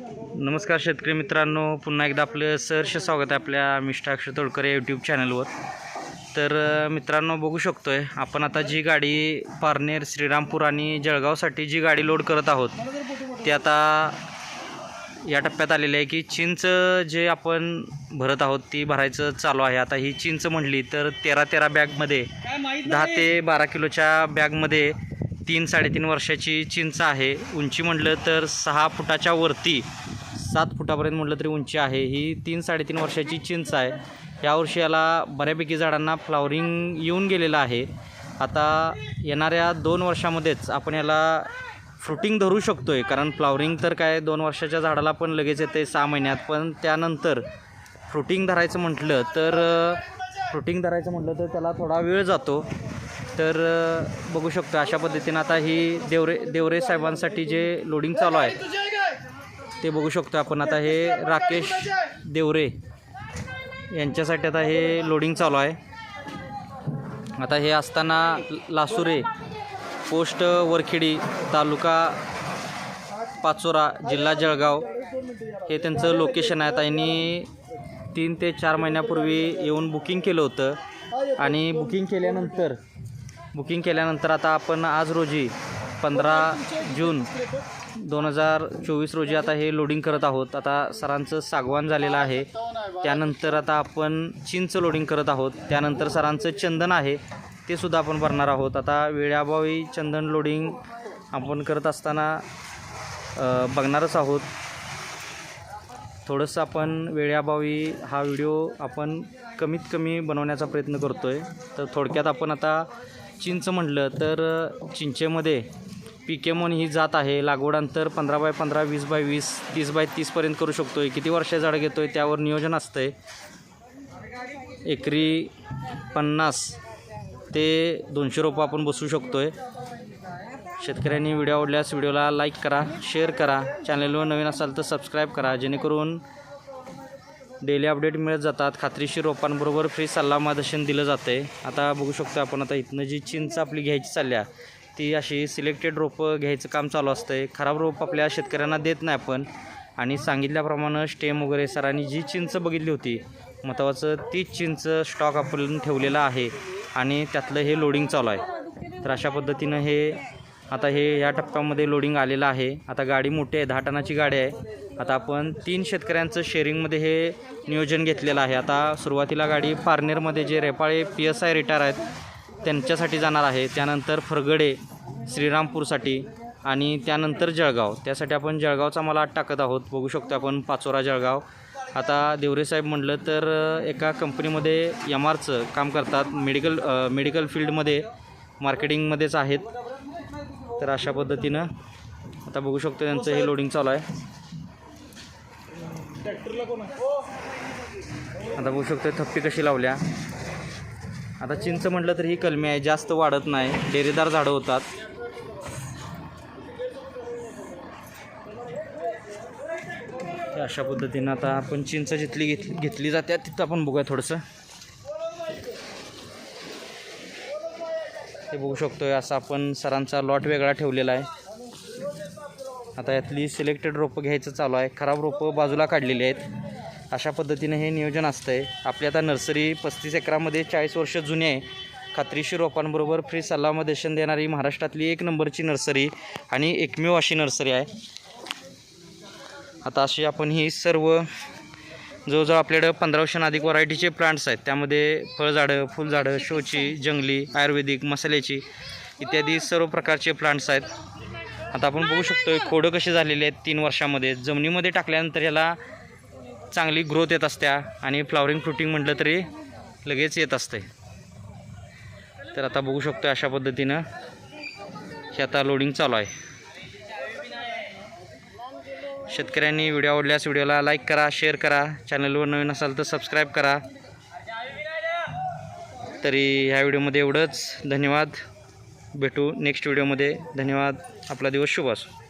नमस्कार शेतकरी मित्रांनो पुन्हा एकदा आपलं सहर्ष स्वागत आहे आपल्या मिस्टर अक्षय तोडकर यूट्यूब चॅनलवर तर मित्रांनो बघू शकतो आहे आपण आता जी गाडी पारनेर श्रीरामपूर आणि जळगावसाठी जी गाडी लोड करत आहोत ती आता या टप्प्यात आलेली आहे की चिंच जे आपण भरत आहोत ती भरायचं चालू आहे. आता ही चिंच म्हटली तर तेरा तेरा बॅगमध्ये दहा ते बारा किलोच्या बॅगमध्ये तीन साडेतीन वर्षाची चिंच आहे. उंची म्हटलं तर सहा फुटाच्या वरती सात फुटापर्यंत म्हटलं तरी उंची आहे. ही तीन साडेतीन वर्षाची चिंच आहे. यावर्षी याला बऱ्यापैकी झाडांना फ्लावरिंग येऊन गेलेलं आहे. आता येणाऱ्या दोन वर्षामध्येच आपण याला फ्रुटिंग धरू शकतो आहे कारण फ्लावरिंग तर काय दोन वर्षाच्या झाडाला पण लगेच येते सहा महिन्यात. पण त्यानंतर फ्रुटिंग धरायचं म्हटलं तर फ्रुटिंग धरायचं म्हटलं तर त्याला थोडा वेळ जातो. तर बघू शकतो अशा पद्धतीनं आता ही देवरे देवरे साहेबांसाठी जे लोडिंग चालू आहे ते बघू शकतो आपण. आता हे राकेश देवरे यांच्यासाठी आता हे लोडिंग चालू आहे. आता हे असताना लासुरे पोस्ट वरखेडी तालुका पाचोरा जिल्हा जळगाव हे त्यांचं लोकेशन आहे. आता यांनी तीन ते चार महिन्यापूर्वी येऊन बुकिंग केलं होतं आणि बुकिंग केल्यानंतर बुकिंग केल्यानंतर आता आपण आज रोजी पंधरा जून दोन हजार चोवीस रोजी आता हे लोडिंग करत आहोत. आता सरांचं सागवान झालेलं आहे. त्यानंतर आता आपण चिंच लोडिंग करत आहोत. त्यानंतर सरांचं चंदन आहे. ते सुद्धा आपण भरणार आहोत. आता वेळाभावी चंदन लोडिंग आपण करत असताना बघणारच आहोत. थोडंसं आपण वेळाभावी हा व्हिडिओ आपण कमीत कमी बनवण्याचा प्रयत्न करतो आहे तर थोडक्यात आपण आता चिंच म्हटलं तर चिंचेमध्ये पिकेमोन ही जात आहे. लागवड अंतर पंधरा बाय पंधरा वीस बाय वीस तीस बाय तीसपर्यंत करू शकतो आहे किती वर्ष झाड घेतो आहे त्यावर नियोजन असतं आहे एकरी पन्नास ते दोनशे रोपं आपण बसवू शकतो आहे शेतकऱ्यांनी व्हिडिओ आवडल्यास व्हिडिओला लाईक करा शेअर करा. चॅनलवर नवीन असाल तर सबस्क्राईब करा. जेणेकरून डेली अपडेट मिळत जातात. खात्रीशीर रोपांबरोबर फ्री सल्ला मार्गदर्शन दिलं जातं. आहे आता बघू शकतो आपण आता इथनं जी चिंच आपली घ्यायची चालल्या ती अशी सिलेक्टेड रोपं घ्यायचं काम चालू असतं आहे खराब रोप आपल्या शेतकऱ्यांना देत नाही आपण. आणि सांगितल्याप्रमाणे स्टेम वगैरे सरांनी जी चिंच बघितली होती महत्त्वाचं तीच चिंच स्टॉक आपण ठेवलेला आहे. आणि त्यातलं हे लोडिंग चालू आहे. तर अशा पद्धतीनं हे आता हे या टप्प्यामध्ये लोडिंग आलेलं आहे. आता गाडी मोठी आहे दहा टनाची गाडी आहे. आता आपण तीन शेतकऱ्यांचं शेअरिंगमध्ये हे नियोजन घेतलेलं आहे. आता सुरुवातीला गाडी पारनेरमध्ये जे Repale P S I retire आहेत त्यांच्यासाठी जाणार आहे. त्यानंतर फरगडे श्रीरामपूरसाठी आणि त्यानंतर जळगाव. त्यासाठी आपण जळगावचा मला आत टाकत आहोत. बघू शकतो आपण पाचोरा जळगाव. आता देवरेसाहेब म्हटलं तर एका कंपनीमध्ये एम आरचं काम करतात. मेडिकल मेडिकल फील्डमध्ये मार्केटिंगमध्येच आहेत. तर अशा पद्धतीनं आता बघू शकतो त्यांचं हे लोडिंग चालू आहे. आता बघू शकतो थप्पी कशी लावल्या. आता चिंच म्हटलं तर ही कलमी आहे जास्त वाढत नाही. डेरेदार झाडं होतात. तर अशा पद्धतीनं आता आपण चिंच जिथली घेतली घेतली जाते तिथं आपण बघूया थोडंसं. हे बघू शकतो आहे असा आपण सरांचा लॉट वेगळा ठेवलेला आहे. आता यातली सिलेक्टेड रोपं घ्यायचं चालू आहे. खराब रोपं बाजूला काढलेली आहेत. अशा पद्धतीने हे नियोजन असतं आहे आपली आता नर्सरी पस्तीस एकरामध्ये चाळीस वर्ष जुनी आहे. खात्रीशीर रोपांबरोबर फ्री सल्लामदेशन देणारी महाराष्ट्रातली एक नंबरची नर्सरी आणि एकमेव अशी नर्सरी आहे. आता अशी आपण ही सर्व जवळजवळ आपल्याकडं पंधराशे अधिक व्हरायटीचे प्लांट्स आहेत. त्यामध्ये फळझाडं फुलझाडं शोची जंगली आयुर्वेदिक मसाल्याची इत्यादी सर्व प्रकारचे प्लांट्स आहेत. आता आपण बघू शकतो खोडं कशी झालेली आहेत तीन वर्षामध्ये. जमिनीमध्ये टाकल्यानंतर याला चांगली ग्रोथ येत असत्या आणि फ्लावरिंग फ्रुटिंग म्हटलं तरी लगेच येत असते तर आता बघू शकतो अशा पद्धतीनं हे आता लोडिंग चालू आहे. शेतकऱ्यांनी व्हिडिओ आवडल्यास व्हिडिओला लाईक करा शेअर करा. चॅनलवर नवीन असाल तर सबस्क्राईब करा. तरी ह्या व्हिडिओमध्ये एवढंच. धन्यवाद. भेटू नेक्स्ट व्हिडिओमध्ये धन्यवाद. आपला दिवस शुभ असो.